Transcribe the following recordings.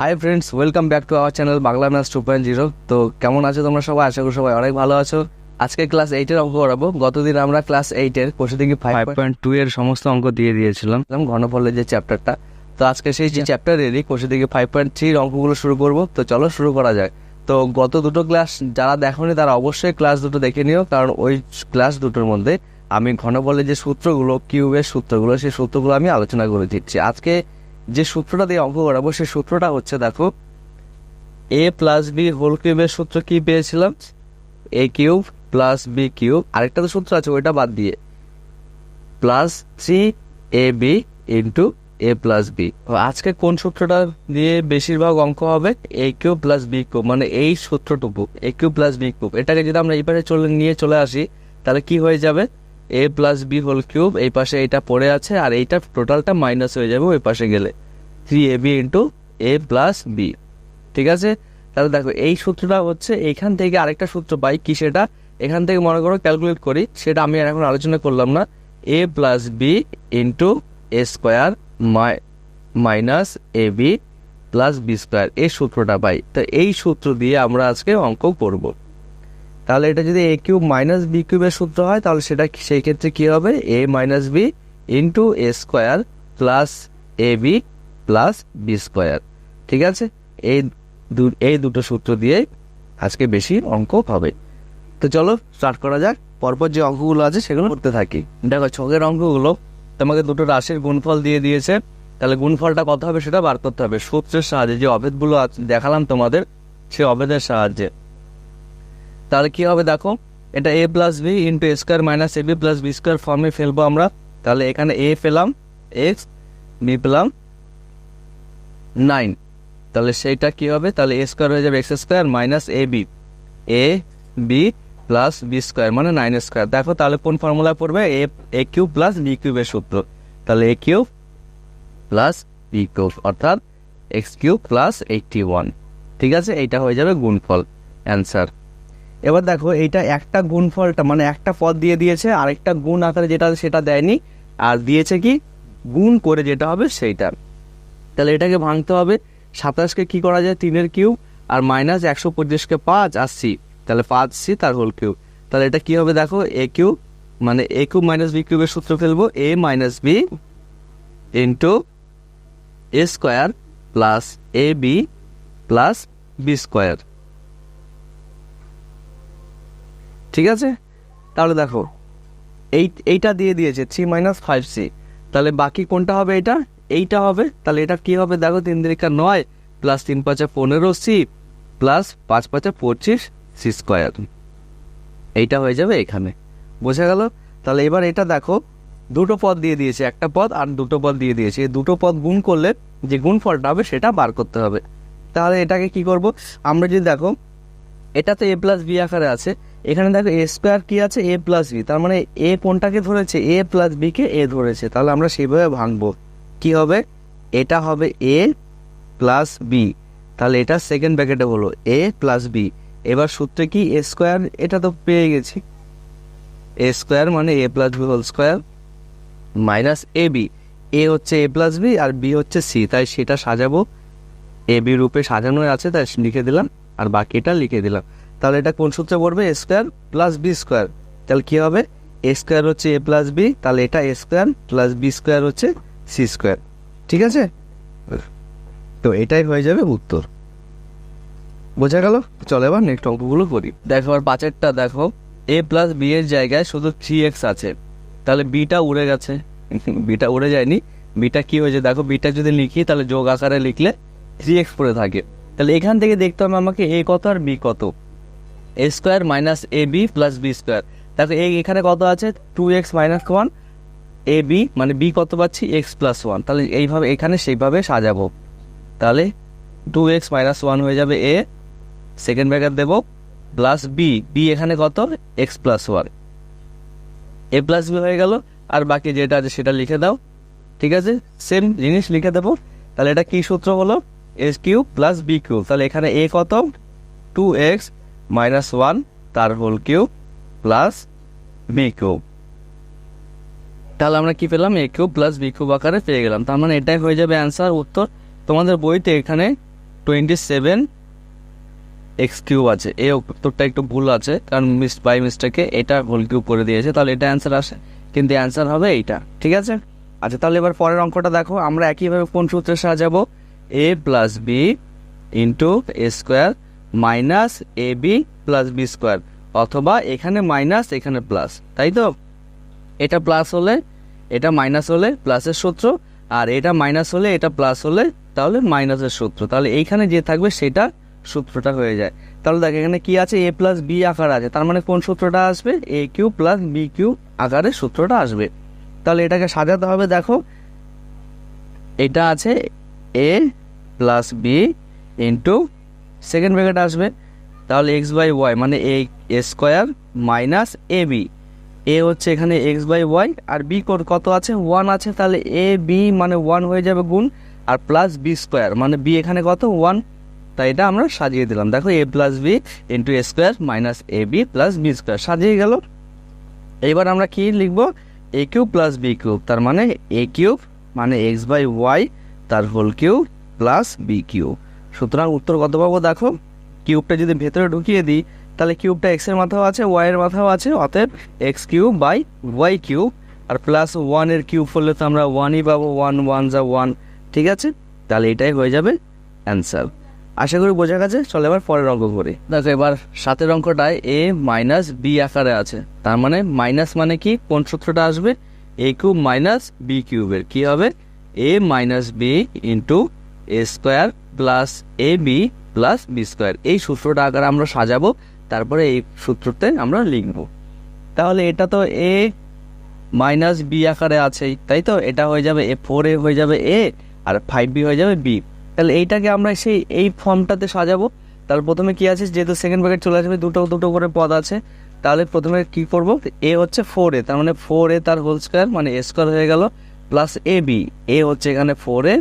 Hi friends welcome back to our channel Bangla maths two point zero তো কেমন আছো তোমরা সবাই? আশা করি সবাই অনেক ভালো আছো। আজকে ক্লাস এইটের অঙ্ক করাবো। গতদিন আমরা ক্লাস এইটের কোষে থেকে ফাইভ পয়েন্ট টু এর সমস্ত অঙ্ক দিয়ে দিয়েছিলাম। ঘনফলের যে চ্যাপ্টারটা তো আজকে সেই যে চ্যাপ্টারেরই কোষে থেকে ফাইভ পয়েন্ট থ্রির অঙ্কগুলো শুরু করব। তো চলো শুরু করা যায় তো গত দুটো ক্লাস যারা দেখোনি তারা অবশ্যই ক্লাস দুটো দেখে নিও। কারণ ওই ক্লাস দুটোর মধ্যে আমি ঘন ঘনবলের যে সূত্রগুলো কিউবের সূত্রগুলো সেই সূত্রগুলো আমি আলোচনা করে দিচ্ছি। আজকে যে সূত্রটা দিয়ে অঙ্ক করাবো, সেই সূত্রটা হচ্ছে দেখো এ প্লাস বি হোল কিউবের সূত্র কি পেয়েছিলাম? A cube plus b cube আরেকটা তো সূত্র আছে, ওইটা বাদ দিয়ে। Plus three a b into a plus b আজকে কোন সূত্রটা দিয়ে বেশিরভাগ অঙ্ক হবে? A cube plus b cube মানে এই সূত্রটুকু a cube plus b cube এটাকে যদি আমরা পাশে চলে, নিয়ে চলে আসি, তাহলে কি হয়ে যাবে? A plus b whole cube এই পাশে এটা পড়ে আছে, আর এইটা টোটালটা মাইনাস হয়ে যাবে ওই পাশে গেলে। Three a b into a plus b ঠিক আছে? তাহলে দেখো, এই সূত্রটা হচ্ছে এইখান থেকে আরেকটা সূত্র পাই, কি সেটা? এখান থেকে মনে করো ক্যালকুলেট করি, সেটা আমি এখন আলোচনা করলাম না। A plus b into a square minus a b plus b square এই সূত্রটা পাই। তো এই সূত্র দিয়ে আমরা আজকে অঙ্ক করব। তাহলে এটা যদি এ কিউব মাইনাস বি কিউবের সূত্র হয়, তাহলে সেটা সেই ক্ষেত্রে কি হবে? A minus b into a square plus a b plus b square ঠিক আছে? এই এই দুটো সূত্র দিয়ে আজকে বেশি অঙ্ক হবে। তো চলো স্টার্ট করা যাক। পরপর যে অঙ্কগুলো আছে, সেগুলো করতে থাকি। দেখো ছকের অঙ্কগুলো তোমাকে দুটো রাশির গুণফল দিয়ে দিয়েছে। তাহলে গুণফলটা কত হবে সেটা বার করতে হবে। সূত্রের সাহায্যে যে অভেদগুলো দেখালাম তোমাদের সেই অভেদের সাহায্যে। তাহলে কি হবে দেখো? এটা a plus b into a square minus a b plus b square ফর্মে ফেলব আমরা। তাহলে এখানে এ পেলাম এক্স বি পেলাম নাইন তাহলে সেইটা কি হবে? তাহলে এ স্কোয়ার হয়ে যাবে x square minus a b a b plus b square মানে নাইন স্কোয়ার দেখো তাহলে কোন ফর্মুলা পড়বে? A a cube plus b কিউবের সূত্র। তাহলে a cube plus b cube অর্থাৎ x cube plus eighty one ঠিক আছে? এইটা হয়ে যাবে গুণফল। অ্যান্সার এবার দেখো, এইটা একটা গুণফলটা মানে একটা পদ দিয়ে দিয়েছে, আরেকটা গুণ আকারে যেটা সেটা দেয়নি। আর দিয়েছে কি? গুণ করে যেটা হবে সেইটা। তাহলে এটাকে ভাঙতে হবে। সাতাশকে কি করা যায়? তিনের কিউব। আর মাইনাস একশো পঁচিশকে পাঁচ আর সি। তাহলে পাঁচ, সি তার হোল কিউব। তাহলে এটা কি হবে দেখো? এ কিউব মানে এ কিউব মাইনাস বি কিউবের সূত্র ফেলব। A minus b into a square plus a b plus b square. ঠিক আছে? তাহলে দেখো, এই, এইটা দিয়ে দিয়েছে থ্রি মাইনাস ফাইভ সি তাহলে বাকি কোনটা হবে এটা? এইটা হবে, তাহলে এটা কি হবে? দেখো, তিন দিরিকা নয় প্লাস তিন পাঁচে পনেরো সি প্লাস পাঁচ পাঁচে পঁচিশ সি স্কোয়ার এইটা হয়ে যাবে এখানে। বোঝা গেল? তাহলে এবার এটা দেখো, দুটো পদ দিয়ে দিয়েছে, একটা পদ আর দুটো পদ দিয়ে দিয়েছে। এই দুটো পদ গুণ করলে যে গুণফলটা হবে, সেটা বার করতে হবে। তাহলে এটাকে কি করব? আমরা যদি দেখো এটা তো এ প্লাস বি আকারে আছে এখানে দেখো এ স্কোয়ার কি আছে? এ প্লাস বি তার মানে এ কোনটাকে ধরেছে? এ প্লাস বি কে এ ধরেছে। তাহলে আমরা সেভাবে ভাঙবো। কি হবে? এটা হবে এ প্লাস বি তাহলে এটা সেকেন্ড ব্র্যাকেটে হলো এ প্লাস বি এবার সূত্রে কি? এ স্কোয়ার এটা তো পেয়ে গেছি। এ স্কোয়ার মানে a plus b whole square minus a b a হচ্ছে এ প্লাস বি আর বি হচ্ছে সি তাই সেটা সাজাবো। এ বি রূপে সাজানো আছে, তাই লিখে দিলাম। আর বাকিটা লিখে দিলাম। তাহলে এটা কোন সূত্রে পড়বে? A square plus b square তাহলে কী হবে? এ স্কোয়ার হচ্ছে এ প্লাস বি তাহলে এটা a square plus b square হচ্ছে সি স্কোয়ার ঠিক আছে? তো এটাই হয়ে যাবে উত্তর। বোঝা গেল? চলো এবার নেক্সট অঙ্কগুলো করি। দেখো আর পাঁচেরটা দেখো। এ প্লাস বি এর জায়গায় শুধু থ্রি এক্স আছে। তাহলে বিটা উড়ে গেছে। বিটা উড়ে যায়নি। বিটা কি হয়েছে? দেখো বিটা যদি লিখি, তাহলে যোগ আকারে লিখলে থ্রি এক্স পড়ে থাকে। তাহলে এখান থেকে দেখতে হবে আমাকে এ কত আর বি কত। A square minus a b plus b square. দেখো এই এখানে কত আছে? Two x minus one a b মানে বি কত পাচ্ছি? এক্স প্লাস ওয়ান তাহলে এইভাবে, এখানে সেইভাবে সাজাবো। তাহলে টু এক্স মাইনাস ওয়ান হয়ে যাবে এ সেকেন্ড ব্র্যাকেট দেবো প্লাস বি বি এখানে কত? X plus one a plus b হয়ে গেল। আর বাকি যেটা আছে সেটা লিখে দাও। ঠিক আছে? সেম জিনিস লিখে দেবো। তাহলে এটা কি সূত্র হলো? S cube plus b cube তাহলে এখানে এ কত? টু এক্স মাইনাস ওয়ান তার whole cube plus b cube তাহলে আমরা কি পেলাম? A cube plus b cube আকারে পেয়ে গেলাম। তার মানে এটাই হয়ে যাবে অ্যান্সার উত্তর। তোমাদের বইতে এখানে টোয়েন্টি সেভেন এক্স কিউব আছে। এই উত্তরটা একটু ভুল আছে, কারণ মিস বাই মিস্টেকে এটা হোল কিউব করে দিয়েছে। তাহলে এটা অ্যান্সার আসে। কিন্তু অ্যান্সার হবে এইটা। ঠিক আছে? আচ্ছা তাহলে এবার পরের অঙ্কটা দেখো। আমরা একইভাবে কোন সূত্রে সাজাবো a plus b into a square minus a b plus b square, অথবা এখানে মাইনাস, এখানে প্লাস, তাই তো? এটা প্লাস হলে, এটা মাইনাস হলে প্লাসের সূত্র, আর এটা মাইনাস হলে এটা প্লাস হলে তাহলে মাইনাসের সূত্র। তাহলে এইখানে যে থাকবে সেটা সূত্রটা হয়ে যায়। তাহলে দেখ, এখানে কি আছে? এ প্লাস বি আকার আছে। তার মানে কোন সূত্রটা আসবে? A cube plus b cube আকারে সূত্রটা আসবে। তাহলে এটাকে সাজাতে হবে, দেখো। এটা আছে a plus b into second bracket আসবে, তাহলে এক্স বাই ওয়াই মানে a square minus a b a হচ্ছে এখানে এক্স বাই ওয়াই আর বি কত আছে? ওয়ান আছে, তাহলে এ বি মানে ওয়ান হয়ে যাবে গুণ, আর প্লাস বি স্কোয়ার মানে বি এখানে কত? ওয়ান তাই এটা আমরা সাজিয়ে দিলাম। দেখো a plus b into a square minus a b plus b square সাজিয়ে গেল। এবার আমরা কি লিখব? A cube plus b cube তার মানে এ কিউব মানে এক্স বাই ওয়াই তার whole cube plus b cube সুতরাং উত্তর কত পাবো দেখো কিউবটা যদি ভেতরে ঢুকিয়ে দিই, তাহলে কিউবটা এক্সের মাথাও আছে ওয়াই এর মাথাও আছে, অতএব x cube by y cube R plus ওয়ানের কিউব করলে তো আমরা ওয়ানই পাবো ওয়ান ওয়ান যা ওয়ান ঠিক আছে? তাহলে এটাই হয়ে যাবে অ্যান্সার আশা করি বোঝা গেছে, চলো এবার পরের অঙ্ক করি। দেখো, এবার সাতের অঙ্কটায় এ মাইনাস বি আকারে আছে, তার মানে মাইনাস মানে কি? কোন সূত্রটা আসবে? এ কিউব মাইনাস বি কিউবের কি হবে? A minus b into a square plus a b plus b square এই সূত্রটা আকারে আমরা সাজাবো, তারপরে এই সূত্রতে আমরা লিখব। তাহলে এটা তো এ মাইনাস বি আকারে আছেই, তাই তো? এটা হয়ে যাবে এ ফোর এ হয়ে যাবে এ আর ফাইভ বি হয়ে যাবে বি তাহলে এইটাকে আমরা সেই এই ফর্মটাতে সাজাবো। তাহলে প্রথমে কি আছে? যেহেতু সেকেন্ড ব্র্যাকেট চলে আসবে, দুটো দুটো করে পদ আছে, তাহলে প্রথমে কি করব? এ হচ্ছে ফোর এ, তার মানে ফোর এ তার হোল স্কোয়ার মানে এ স্কোয়ার হয়ে গেল প্লাস এ বি এ হচ্ছে এখানে ফোর এ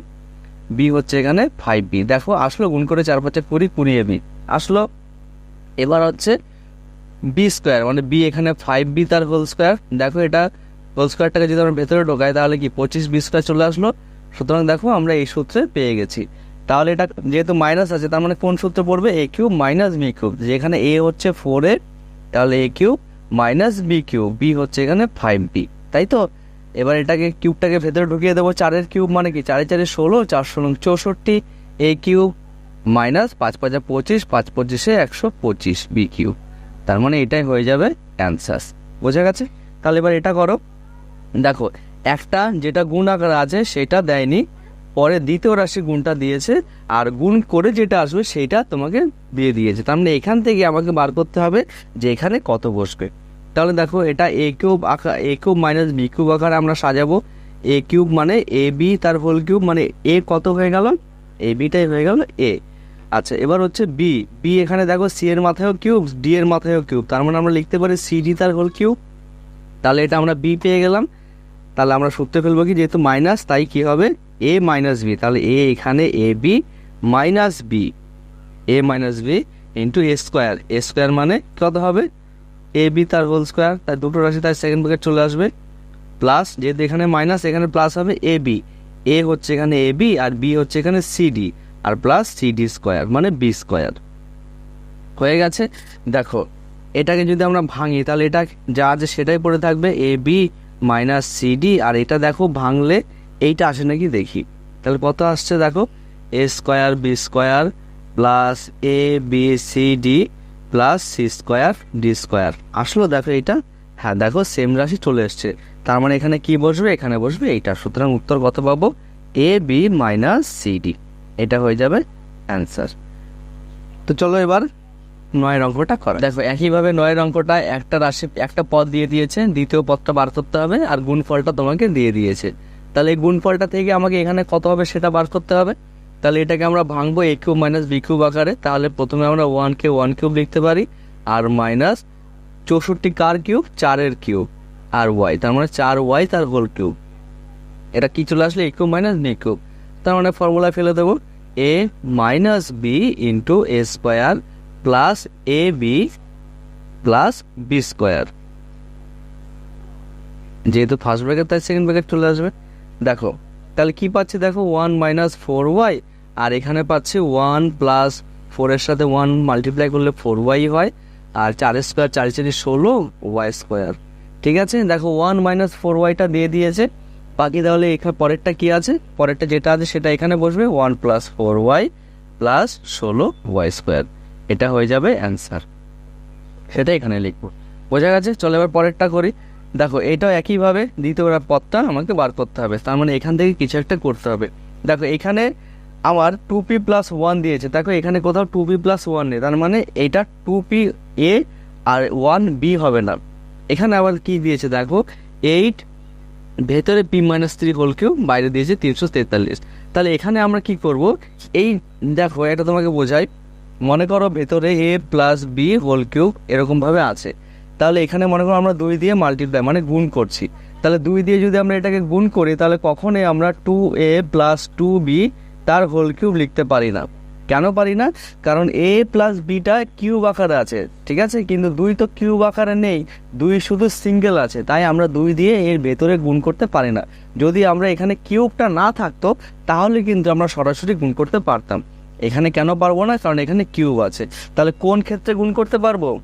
বি হচ্ছে এখানে ফাইভ বি দেখো, আসলো গুণ করে চার পাঁচে কুড়ি কুড়ি বি আসলো, এবার হচ্ছে বি স্কোয়ার মানে বি এখানে ফাইভ বি তার হোল স্কোয়ার দেখো, এটা হোল স্কোয়ারটাকে যদি আমরা ভেতরে ঢোকাই, তাহলে কি পঁচিশ বি স্কোয়ার চলে আসলো? সুতরাং দেখো, আমরা এই সূত্রে পেয়ে গেছি। তাহলে এটা যেহেতু মাইনাস আছে, তার মানে কোন সূত্রে পড়বে? A cube minus b cube যেখানে এ হচ্ছে ফোর এ, তাহলে a cube minus b cube b হচ্ছে এখানে ফাইভ বি তাই তো? এবার এটাকে কিউবটাকে ভেতরে ঢুকিয়ে দেবো। চারের কিউব মানে কি? চারে চারে ষোলো, চার ষোলো, চৌষট্টি। এ কিউব মাইনাস পাঁচ পাঁচা পঁচিশ, পাঁচ পঁচিশে একশো পঁচিশ বি কিউব তার মানে এটাই হয়ে যাবে অ্যান্সার বোঝা গেছে? তাহলে এবার এটা করো। দেখো, একটা যেটা গুণ আকার আছে সেটা দেয়নি, পরে দ্বিতীয় রাশি গুণটা দিয়েছে, আর গুণ করে যেটা আসবে সেটা তোমাকে দিয়ে দিয়েছে। তার মানে এখান থেকে আমাকে বার করতে হবে যে এখানে কত বসবে। তাহলে দেখো এটা এ কিউব আকার a cube minus b cube আকারে আমরা সাজাবো। এ কিউব মানে এ বি তার হোল কিউব মানে এ কত হয়ে গেল? এ বিটাই হয়ে গেল এ আচ্ছা এবার হচ্ছে বি বি এখানে দেখো সি এর মাথায়ও কিউব ডি এর মাথায়ও কিউব। তার মানে আমরা লিখতে পারি সি ডি তার হোল কিউব। তাহলে এটা আমরা বি পেয়ে গেলাম। তাহলে আমরা সূত্রে ফেলব কি? যেহেতু মাইনাস তাই কি হবে? এ মাইনাস বি তাহলে এ এখানে a b minus b a minus b into a square a square মানে কত হবে? এ বি তার হোল স্কোয়ার তার দুটো রাশি তার সেকেন্ড ব্র্যাকেট চলে আসবে। প্লাস যেহেতু এখানে মাইনাস এখানে প্লাস হবে এ বি এ হচ্ছে এখানে এ বি আর বি হচ্ছে এখানে সি ডি আর প্লাস সি ডি স্কোয়ার মানে বি স্কোয়ার হয়ে গেছে? দেখো, এটাকে যদি আমরা ভাঙি, তাহলে এটা যা আছে সেটাই পড়ে থাকবে a b minus c d আর এটা দেখো, ভাঙলে এইটা আসে নাকি দেখি। তাহলে কত আসছে দেখো? A square b square plus a b c d plus c square d square আসলো, দেখো এটা হ্যাঁ দেখো সেম রাশি চলে এসছে। তার মানে এখানে কি বসবে? এখানে বসবে এইটা। সুতরাং উত্তর কত পাবো? A b minus c d এটা হয়ে যাবে অ্যান্সার তো চলো এবার নয়ের অঙ্কটা করা দেখো, একইভাবে নয়ের অঙ্কটা একটা রাশি, একটা পদ দিয়ে দিয়েছে। দ্বিতীয় পদটা বার করতে হবে আর গুণফলটা তোমাকে দিয়ে দিয়েছে। তাহলে এই গুণফলটা থেকে আমাকে এখানে কত হবে সেটা বার করতে হবে? তাহলে এটাকে আমরা ভাঙবো a cube minus b cube আকারে। তাহলে প্রথমে আমরা ওয়ান কে ওয়ান কিউব লিখতে পারি, আর মাইনাস চৌষট্টি কার কিউব চারের কিউব আর ওয়াই তার মানে চার ওয়াই তার হোল কিউব এটা কি চলে আসলে? A cube minus b cube তার মানে ফর্মুলায় ফেলে দেবো। A minus b into a square plus a b plus b square যেহেতু ফার্স্ট ব্র্যাকেট তাই সেকেন্ড ব্র্যাকেট চলে আসবে। দেখো, তাহলে কি পাচ্ছি? দেখো ওয়ান মাইনাস ফোর ওয়াই আর এখানে পাচ্ছি ওয়ান প্লাস ফোরের সাথে ওয়ান মাল্টিপ্লাই করলে ফোর ওয়াই হয়, আর চার স্কোয়ার চারি চারি ষোলো ওয়াই স্কোয়ার ঠিক আছে? দেখো ওয়ান মাইনাস ফোর ওয়াইটা দিয়ে দিয়েছে। বাকি তাহলে এখানে পরেরটা কি আছে? পরেরটা যেটা আছে সেটা এখানে বসবে one plus four y plus ষোলো ওয়াই স্কোয়ার এটা হয়ে যাবে অ্যান্সার সেটা এখানে লিখব। বোঝা গেছে? চলো এবার পরেরটা করি। দেখো, এটাও একইভাবে দ্বিতীয় পথটা আমাকে বার করতে হবে। তার মানে এখান থেকে কিছু একটা করতে হবে। দেখো, এখানে আমার টু পি প্লাস ওয়ান দিয়েছে। দেখো, এখানে কোথাও টু পি প্লাস ওয়ান নেই। তার মানে এটা টু পি এ আর ওয়ান বি হবে না। এখানে আবার কি দিয়েছে দেখো এইট ভেতরে p minus three whole cube বাইরে দিয়েছে তিনশো তেতাল্লিশ। তাহলে এখানে আমরা কি করব? এই দেখো, এটা তোমাকে বোঝাই। মনে করো ভেতরে a plus b whole cube এরকমভাবে আছে। তাহলে এখানে মনে করো আমরা দুই দিয়ে মাল্টিপ্লাই মানে গুণ করছি। তাহলে দুই দিয়ে যদি আমরা এটাকে গুণ করি, তাহলে কখনই আমরা two A plus two B তার হোল কিউব লিখতে পারি না। কেন পারি না? কারণ এ প্লাস বিটা কিউব আকারে আছে, ঠিক আছে? কিন্তু দুই তো কিউব আকারে নেই, দুই শুধু সিঙ্গেল আছে, তাই আমরা দুই দিয়ে এর ভেতরে গুণ করতে পারি না। যদি আমরা এখানে কিউবটা না থাকতো, তাহলে কিন্তু আমরা সরাসরি গুণ করতে পারতাম। এখানে কেন পারব না? কারণ এখানে কিউব আছে। তাহলে কোন ক্ষেত্রে গুণ করতে পারব?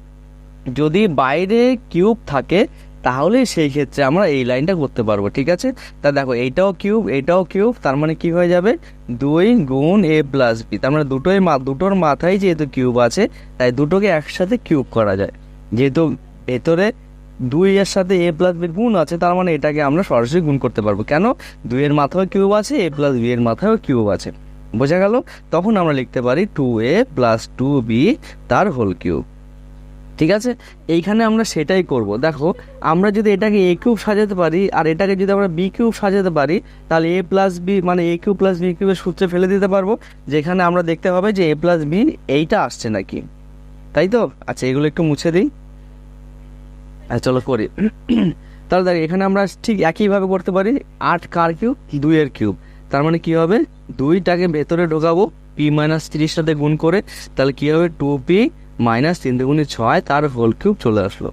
যদি বাইরে কিউব থাকে তাহলে সেই ক্ষেত্রে আমরা এই লাইনটা করতে পারব, ঠিক আছে? তা দেখো, এইটাও কিউব এইটাও কিউব, তার মানে কি হয়ে যাবে? দুই গুণ এ প্লাস বি, তার মানে দুটোই মা, দুটোর মাথায় যেহেতু কিউব আছে, তাই দুটোকে একসাথে কিউব করা যায়। যেহেতু ভেতরে দুই এর সাথে এ প্লাস বি গুণ আছে, তার মানে এটাকে আমরা সরাসরি গুণ করতে পারব। কেন? দুইয়ের মাথায় কিউব আছে, এ প্লাস বি এর মাথায়ও কিউব আছে। বোঝা গেল? তখন আমরা লিখতে পারি two A plus two B তার হোল কিউব। ঠিক আছে? এইখানে আমরা সেটাই করব। দেখো, আমরা যদি এটাকে এ কিউব সাজাতে পারি, আর এটাকে যদি আমরা বি কিউব সাজাতে পারি, তাহলে এ প্লাস বি মানে এ কিউব প্লাস বি কিউবের সূত্রে ফেলে দিতে পারব, যেখানে আমরা দেখতে হবে যে এ প্লাস বি এইটা আসছে নাকি। তাই তো? আচ্ছা এগুলো একটু মুছে দিই। আচ্ছা চলো করি। তাহলে দেখ, এখানে আমরা ঠিক একইভাবে করতে পারি, আট কার কিউব? দুইয়ের কিউব। তার মানে কি হবে? দুইটাকে ভেতরে ঢোকাবো পি মাইনাস তিরিশ সাথে গুণ করে, তাহলে কি হবে? টু পি মাইনাস তিন দুগুণে ছয়, তার হোল কিউব চলে আসলো।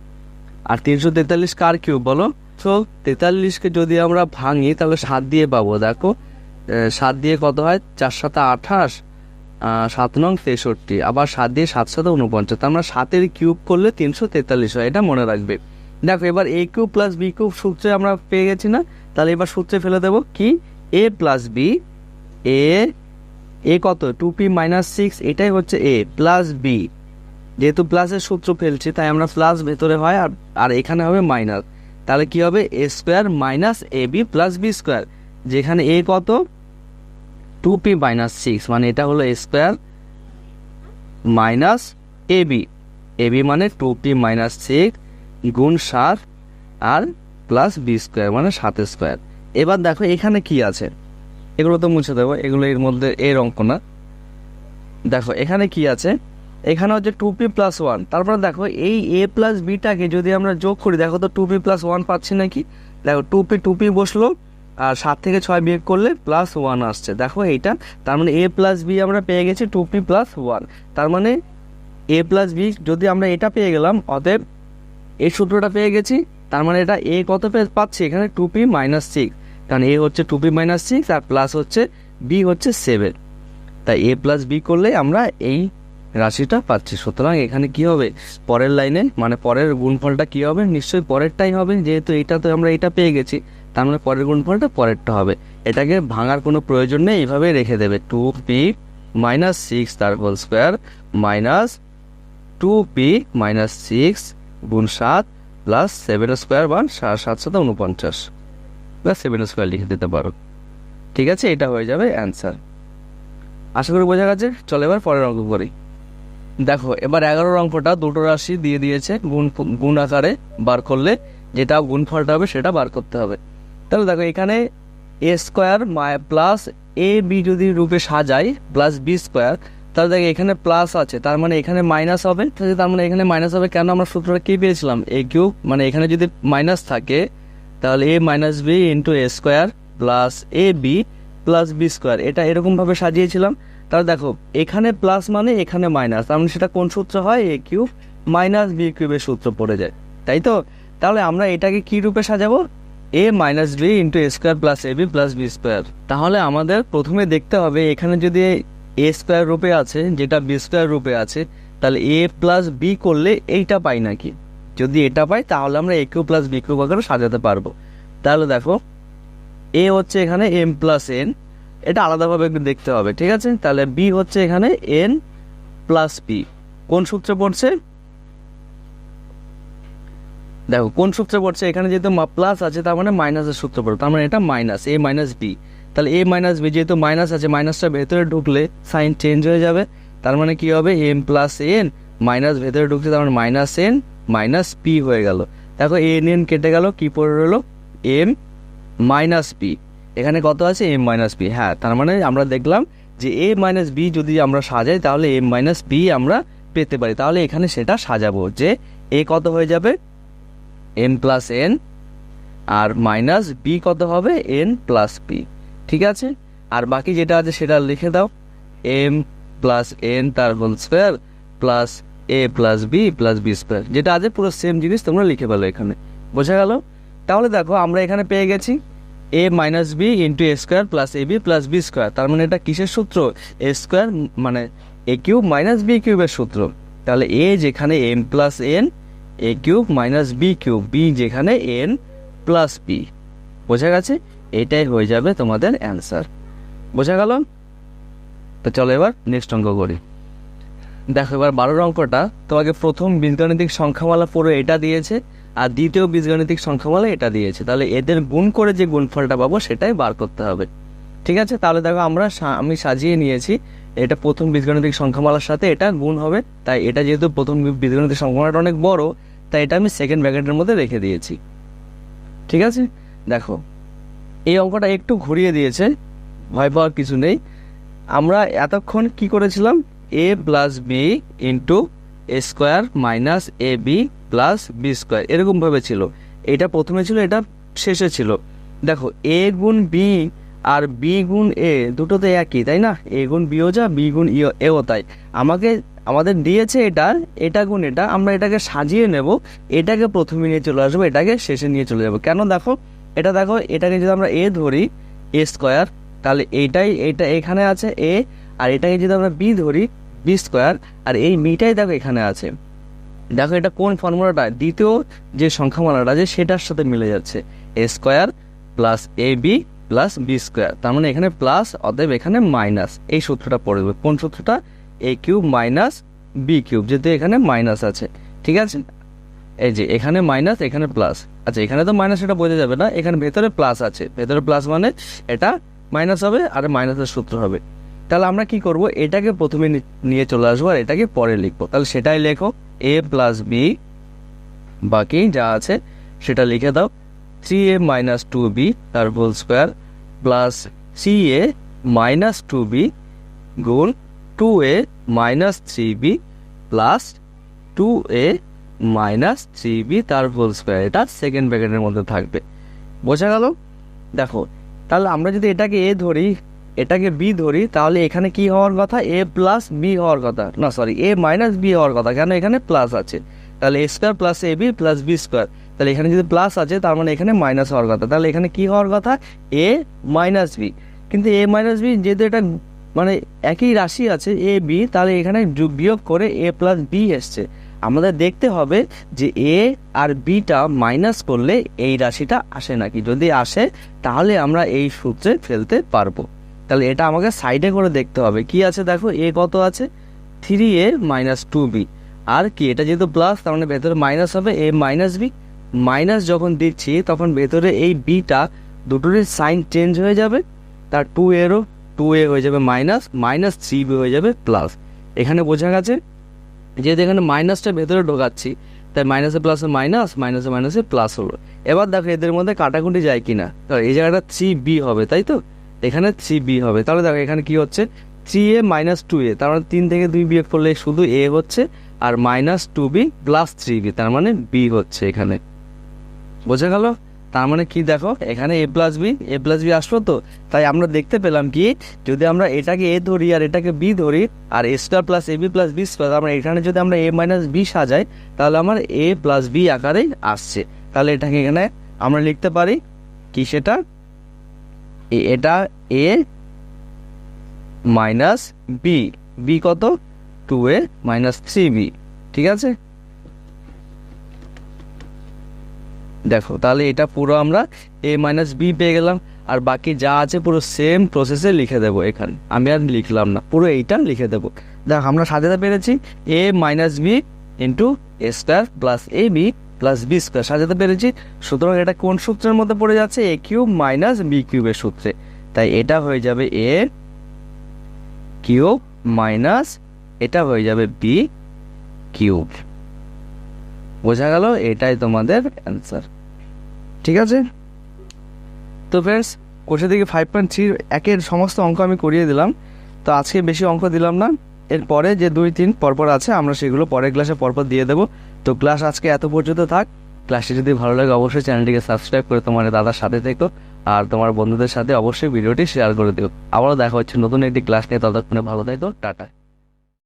আর তিনশো তেতাল্লিশ কার কিউব বলো? তো তেতাল্লিশকে যদি আমরা ভাঙি, তাহলে সাত দিয়ে পাবো, দেখো। সাত দিয়ে কত হয়? চার সাথে আঠাশ সাত নং তেষট্টি। আবার সাত দিয়ে সাত সাথে উনপঞ্চাশ তার মানে সাতের কিউব করলে তিনশো তেতাল্লিশ হয়, এটা মনে রাখবে। দেখো, এবার A cube plus B cube সূত্রে আমরা পেয়ে গেছি না? তাহলে এবার সূত্রে ফেলে দেবো কি? এ প্লাস বি এ এ কত? টু পি মাইনাস সিক্স এটাই হচ্ছে এ প্লাস বি যেহেতু প্লাসের সূত্র ফেলছি, তাই আমরা প্লাস ভেতরে হয় আর আর এখানে হবে মাইনাস তাহলে কি হবে? A square minus A B plus B square যেখানে এ কত? টু পি মাইনাস সিক্স মানে এটা হলো A square minus A B A B মানে টু পি মাইনাস সিক্স গুণ সাত আর প্লাস বি স্কোয়ার মানে সাত স্কোয়ার এবার দেখো এখানে কি আছে? এগুলো তো মুছে দেবো, এগুলো এর মধ্যে এর অঙ্ক না। দেখো এখানে কি আছে? এখানে হচ্ছে টু পি প্লাস ওয়ান তারপরে দেখো, এই এ প্লাস বিটাকে যদি আমরা যোগ করি, দেখো তো টু পি প্লাস ওয়ান পাচ্ছি নাকি? দেখো টু পি টু পি বসল, আর সাত থেকে ছয় বিয়োগ করলে প্লাস ওয়ান আসছে। দেখো এইটা, তার মানে এ প্লাস বি আমরা পেয়ে গেছি টু পি প্লাস ওয়ান তার মানে এ প্লাস বি যদি আমরা এটা পেয়ে গেলাম, অতএব এই সূত্রটা পেয়ে গেছি, তার মানে এটা এ কত পেয়ে পাচ্ছি? এখানে টু পি মাইনাস সিক্স কারণ এ হচ্ছে টু পি মাইনাস সিক্স আর প্লাস হচ্ছে বি হচ্ছে সেভেন তাই এ প্লাস বি করলে আমরা এই রাশিটা পাচ্ছি। সুতরাং এখানে কি হবে? পরের লাইনে মানে পরের গুণফলটা কি হবে? নিশ্চয়ই পরেরটাই হবে, যেহেতু এটা তো আমরা এটা পেয়ে গেছি। তার মানে পরের গুণফলটা পরেরটা হবে। এটাকে ভাঙার কোনো প্রয়োজন নেই এইভাবে রেখে দেবে। টু পি মাইনাস সিক্স তার whole square minus two P minus six গুণ সাত প্লাস সেভেন স্কোয়ার বা সাত সাত উনপঞ্চাশ প্লাস সেভেন স্কোয়ার লিখে দিতে পারো। ঠিক আছে? এটা হয়ে যাবে অ্যান্সার আশা করি বোঝা গেছে। চলো এবার পরের অঙ্ক করি। দেখো, এবার এগারোর অঙ্কটা দুটো রাশি দিয়ে দিয়েছে গুণ গুণ আকারে বার করলে যেটা গুণফলটা হবে সেটা বার করতে হবে। তাহলে দেখো, এখানে A square plus A B যদি রূপে সাজাই প্লাস বি স্কোয়ার তাহলে দেখো, এখানে প্লাস আছে, তার মানে এখানে মাইনাস হবে। তার মানে এখানে মাইনাস হবে কেন? আমরা সূত্রটা কী পেয়েছিলাম? এ কিউব মানে এখানে যদি মাইনাস থাকে, তাহলে A minus B into A square plus A B plus B square এটা এরকমভাবে সাজিয়েছিলাম। তাহলে দেখো, এখানে প্লাস মানে এখানে মাইনাস তার মানে সেটা কোন সূত্র হয়? এ কিউব মাইনাস বি কিউবের সূত্র পড়ে যায়, তাই তো? তাহলে আমরা এটাকে কি রূপে সাজাবো? A minus B into A square plus A B plus B square তাহলে আমাদের প্রথমে দেখতে হবে, এখানে যদি এ স্কোয়ার রূপে আছে, যেটা বি স্কোয়ার রূপে আছে, তাহলে এ প্লাস বি করলে এইটা পাই নাকি? যদি এটা পাই, তাহলে আমরা A cube plus B cube আকারে সাজাতে পারব। তাহলে দেখো এ হচ্ছে এখানে এম প্লাস এন এটা আলাদাভাবে একটু দেখতে হবে, ঠিক আছে? তাহলে বি হচ্ছে এখানে এন প্লাস পি কোন সূত্রে পড়ছে? দেখো, কোন সূত্রে পড়ছে? এখানে যেহেতু প্লাস আছে, তার মানে মাইনাসের সূত্র পড়বে। তার মানে এটা মাইনাস এ মাইনাস বি তাহলে এ মাইনাস বি যেহেতু মাইনাস আছে মাইনাসটা ভেতরে ঢুকলে সাইন চেঞ্জ হয়ে যাবে। তার মানে কি হবে? এম প্লাস এন মাইনাস ভেতরে ঢুকছে, তার মানে মাইনাস এন মাইনাস পি হয়ে গেল। দেখো এন এন কেটে গেল, কি পড়ে রইল? এম মাইনাস পি এখানে কত আছে? এম মাইনাস বি হ্যাঁ তার মানে আমরা দেখলাম যে এ মাইনাস বি যদি আমরা সাজাই, তাহলে এম মাইনাস বি আমরা পেতে পারি। তাহলে এখানে সেটা সাজাবো যে এ কত হয়ে যাবে? এম প্লাস এন আর মাইনাস বি কত হবে? এন প্লাস বি ঠিক আছে? আর বাকি যেটা আছে সেটা লিখে দাও। এম প্লাস এন তার whole square plus A plus B plus B square যেটা আছে পুরো সেম জিনিস তোমরা লিখে পেল এখানে। বোঝা গেল? তাহলে দেখো, আমরা এখানে পেয়ে গেছি। A minus B into A square plus A B plus B square তার মানে এটা কিসের সূত্র? এ স্কোয়ার মানে এ কিউব মাইনাস বি কিউবের সূত্র। তাহলে এ যেখানে M plus N A cube minus B cube B যেখানে এন প্লাস বি বোঝা গেছে? এটাই হয়ে যাবে তোমাদের অ্যান্সার বোঝা গেল? তো চলো এবার নেক্সট অঙ্ক করি। দেখো এবার বারোর অঙ্কটা তোমাকে প্রথম বীজগাণিতিক সংখ্যামালা পড়ে এটা দিয়েছে। আর দ্বিতীয় বীজগাণিতিক সংখ্যামালা এটা দিয়েছে। তাহলে এদের গুণ করে যে গুণফলটা পাবো সেটাই বার করতে হবে। ঠিক আছে? তাহলে দেখো আমরা আমি সাজিয়ে নিয়েছি। এটা প্রথম বীজগাণিতিক সংখ্যামালার সাথে এটা গুণ হবে। তাই এটা যেহেতু প্রথম বীজগাণিতিক সংখ্যামালাটা অনেক বড়, তাই এটা আমি সেকেন্ড ব্র্যাকেটের মধ্যে রেখে দিয়েছি। ঠিক আছে? দেখো, এই অঙ্কটা একটু ঘুরিয়ে দিয়েছে। ভয় পাওয়ার কিছু নেই। আমরা এতক্ষণ কি করেছিলাম? A plus B into A square minus A B plus B square এরকমভাবে ছিল। এটা প্রথমে ছিল, এটা শেষে ছিল। দেখো, এ গুণ বি আর বি গুণ এ দুটো তো একই, তাই না? এ গুণ বিও যা, বি গুণ ইও, এও তাই। আমাকে, আমাদের দিয়েছে এটা এটা গুণ এটা, আমরা এটাকে সাজিয়ে নেব, এটাকে প্রথমে নিয়ে চলে আসব, এটাকে শেষে নিয়ে চলে যাব। কেন দেখো? এটা দেখো, এটাকে যদি আমরা এ ধরি, এ স্কোয়ার, তাহলে এইটাই, এটা এখানে আছে এ, আর এটাকে যদি আমরা বি ধরি বি স্কোয়ার, আর এই মিটাই দেখো এখানে আছে। দেখো এটা কোন ফর্মুলাটা? দ্বিতীয় যে সংখ্যামালাটা আছে, সেটার সাথে মিলে যাচ্ছে। A square plus A B plus B square. তার মানে এখানে প্লাস অতএব এখানে মাইনাস। এই সূত্রটা পড়ে দেবে কোন সূত্রটা? A cube minus B cube, যেহেতু এখানে মাইনাস আছে। ঠিক আছে? এই যে, এখানে মাইনাস, এখানে প্লাস। আচ্ছা এখানে তো মাইনাস, এটা বোঝা যাবে না। এখানে ভেতরে প্লাস আছে। ভেতরে প্লাস মানে এটা মাইনাস হবে, আর মাইনাসের সূত্র হবে। তাহলে আমরা কি করব? এটাকে প্রথমে নিয়ে চলে আসব আর এটাকে পরে লিখব। তাহলে সেটাই লেখো। এ প্লাস বি বাকি যা আছে সেটা লিখে দাও। Three A minus two B তার whole square plus C A minus two B গুণ two A minus three B plus two A minus three B তার হোল স্কোয়ার এটা সেকেন্ড ব্র্যাকেটের মধ্যে থাকবে। বোঝা গেল? দেখো, তাহলে আমরা যদি এটাকে এ ধরি এটাকে বি ধরি, তাহলে এখানে কি হওয়ার কথা? এ প্লাস বি হওয়ার কথা। না সরি এ মাইনাস বি হওয়ার কথা, কেন এখানে প্লাস আছে? তাহলে A square plus A B plus B square তাহলে এখানে যদি প্লাস আছে, তার মানে এখানে মাইনাস হওয়ার কথা। তাহলে এখানে কি হওয়ার কথা? এ মাইনাস বি কিন্তু এ মাইনাস বি যেহেতু এটা মানে একই রাশি আছে এ বি তাহলে এখানে যোগ বিয়োগ করে এ প্লাস বি এসছে। আমাদের দেখতে হবে যে এ আর বিটা মাইনাস করলে এই রাশিটা আসে নাকি? যদি আসে, তাহলে আমরা এই সূত্রে ফেলতে পারব। তাহলে এটা আমাকে সাইডে করে দেখতে হবে। কি আছে দেখো? এ কত আছে? Three A minus two B আর কি? এটা যেহেতু প্লাস তার মানে ভেতরে মাইনাস হবে এ মাইনাস বি মাইনাস যখন দিচ্ছি, তখন ভেতরে এই বিটা দুটোরই সাইন চেঞ্জ হয়ে যাবে। তার টু এরও টু এ হয়ে যাবে মাইনাস মাইনাস থ্রি বি হয়ে যাবে প্লাস এখানে বোঝা গেছে যেহেতু এখানে মাইনাসটা ভেতরে ঢোকাচ্ছি, তাই মাইনাসে প্লাসে মাইনাস মাইনাসে মাইনাসে প্লাস হলো। এবার দেখো এদের মধ্যে কাটাকুটি যায় কিনা। এই জায়গাটা থ্রি বি হবে, তাই তো? এখানে থ্রি বি হবে। তাহলে দেখো এখানে কি হচ্ছে? Three A minus two A তার মানে তিন থেকে দুই বিয়োগ করলে শুধু এ হচ্ছে, আর minus two B plus three B তার মানে বি হচ্ছে এখানে। বোঝা গেল? তার মানে কি দেখো, এখানে A plus B A plus B আসলো তো? তাই আমরা দেখতে পেলাম কি, যদি আমরা এটাকে এ ধরি আর এটাকে বি ধরি, আর A square plus A B plus B square আমরা এখানে যদি আমরা এ মাইনাস বি সাজাই, তাহলে আমার এ প্লাস বি আকারেই আসছে। তাহলে এটাকে এখানে আমরা লিখতে পারি কি সেটা? এটা এ মাইনাস বি। বি কত? Two A minus three B. ঠিক আছে? দেখো, তাহলে এটা পুরো আমরা এ মাইনাস বি পেয়ে গেলাম। আর বাকি যা আছে পুরো সেম প্রসেসে লিখে দেবো এখানে। আমি আর লিখলাম না, পুরো এইটা লিখে দেবো। দেখ, আমরা সাজাতে পেরেছি A minus B into A square plus A B plus B square সাজাতে পেরেছি। সুতরাং এটা কোন সূত্রের মধ্যে পড়ে যাচ্ছে? এ কিউব মাইনাস বি কিউবের সূত্রে। তাই এটা হয়ে যাবে এ কিউব মাইনাস এটা হয়ে যাবে বি কিউব বোঝা গেল? এটাই তোমাদের অ্যান্সার ঠিক আছে? তো ফ্রেন্ডস কোষে থেকে ফাইভ পয়েন্ট থ্রি একের সমস্ত অঙ্ক আমি করিয়ে দিলাম। তো আজকে বেশি অঙ্ক দিলাম না। এরপরে যে দুই, তিন পরপর আছে, আমরা সেগুলো পরের ক্লাসে পরপর দিয়ে দেবো। তো ক্লাস আজকে এত পর্যন্ত থাক। ক্লাসটি যদি ভালো লাগে, অবশ্যই চ্যানেলটিকে সাবস্ক্রাইব করে তোমার দাদার সাথে থেকো আর তোমার বন্ধুদের সাথে অবশ্যই ভিডিওটি শেয়ার করে দিও। আবারও দেখা হচ্ছে নতুন একটি ক্লাস নিয়ে, ততক্ষণে ভালো থাকো, টাটা।